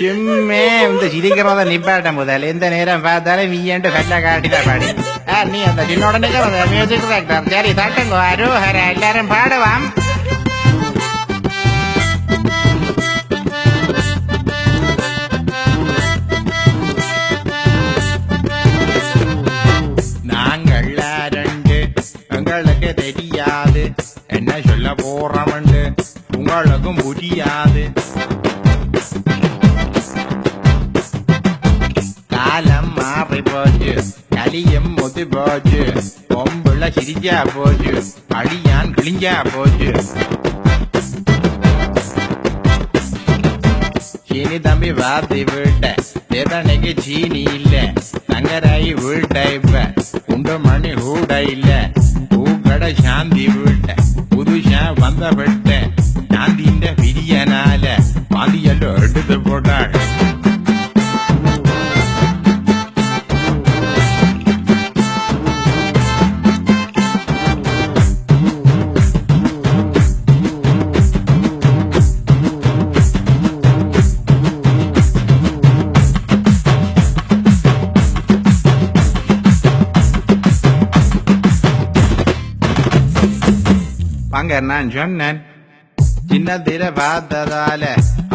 சும்மே இந்த சிரிக்கிறத நிப்பாட்ட முதல் எந்த நேரம் பார்த்தாலும் வீண்டு வெள்ள காட்டிதான் பாடி ஆ, நீ அந்த சின்னோட நிற்கிறத மியூசிக் டைரக்டர் சரி தட்டுங்க அரோஹர எல்லாரும் பாடுவாம் நாங்கள் ரெண்டு எங்களுக்கு தெரியாது என்ன சொல்ல போறோம்னு உங்களுக்கும் புரியாது கலியும் போச்சு பொம்புள்ள சிரிச்சா போச்சு அடியான் கிழிஞ்சா போச்சு சீனி தம்பி வாத்தி விட்ட தேதனைக்கு சீனி இல்ல. தங்கராயி வீட்ட இப்ப. குண்டு மணி கூட இல்ல. பூக்கடை சாந்தி விட்ட புதுஷா வந்த விட்ட. சாந்தியின் விரியனால பாதியெல்லாம் எடுத்து போட்டாள். வாங்க நான் சொன்னேன் சின்னத்தில பார்த்ததால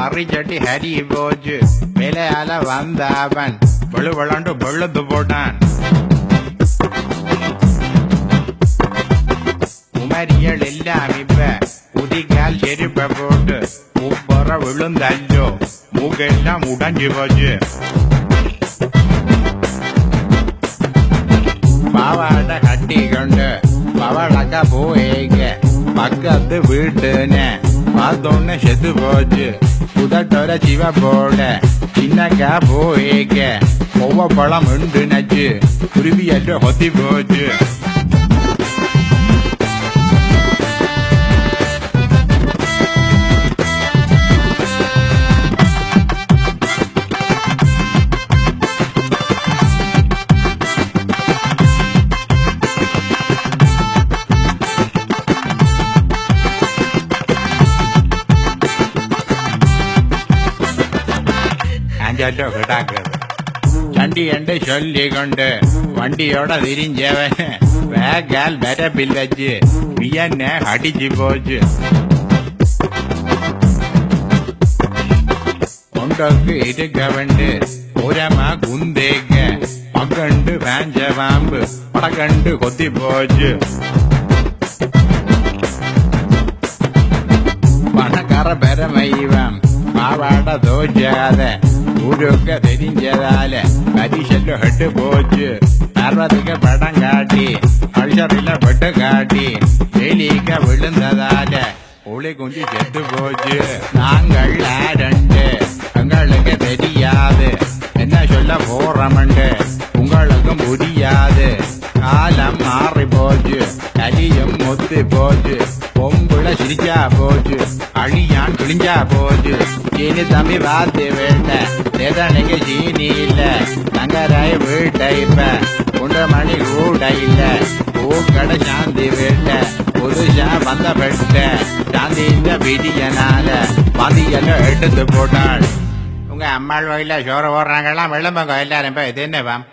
அரிச்சட்டி ஹரி போச்சு வேலையால வந்த அவன் வெளு விளாண்டு வெளுத்து போட்டான் குமரியல் எல்லாம் இப்ப புதிகால் செருப்ப போட்டு முப்பற விழுந்தல்லோ மூக்கெல்லாம் உடைஞ்சு போச்சு பாவாடை கட்டி கொண்டு பவளக்க போயேங்க பக்கத்து வீட்டுன்னு பார்த்தோன்னு செத்து போச்சு. புதட்டோர சிவ போட சின்னக்கா போயேங்க ஒவ்வொரு பழம் உண்டு நச்சு குருவியற்ற கொத்தி போச்சு. சண்டை விடாக்குது சண்டி என்று சொல்லி கொண்டு வண்டியோட விரிஞ்சவன் வேகால் வரப்பில்லச்சு வியன்ன அடிச்சு போச்சு ஒன்றொக்கு இருக்கவண்டு புறமா குந்தேக்க பக்கண்டு வேஞ்ச பாம்பு படக்கண்டு கொத்தி போச்சு பணக்கார பெருமை இவன் பாவாட தோச்சாத ஊருக்க தெரிஞ்சதால பரிசல்ல ஹெட்டு போச்சு அறுபதுக்கு படம் காட்டி அல்சரில பட்டு காட்டி வெளிக்க விழுந்ததால ஒளி குஞ்சு செத்து போச்சு நாங்கள் ரெண்டு போச்சு பொம்புல சிரிச்சா போச்சு அழியான் கிழிஞ்சா போச்சு சீனி தம்பி வாத்து வேட்டை எதனைக்கு சீனி இல்ல. தங்கராய் வீட்டை இப்ப. குண்டு மணி கூட இல்ல. பூக்கடை சாந்தி வேட்டை புதுசா வந்த பெட்ட சாந்தி இந்த விதியனால மதியெல்லாம் எடுத்து போட்டாள். உங்க அம்மாள் வகையில சோறு ஓடுறாங்கலாம் விளம்பங்க எல்லாரும் இப்ப இது என்னவாம்?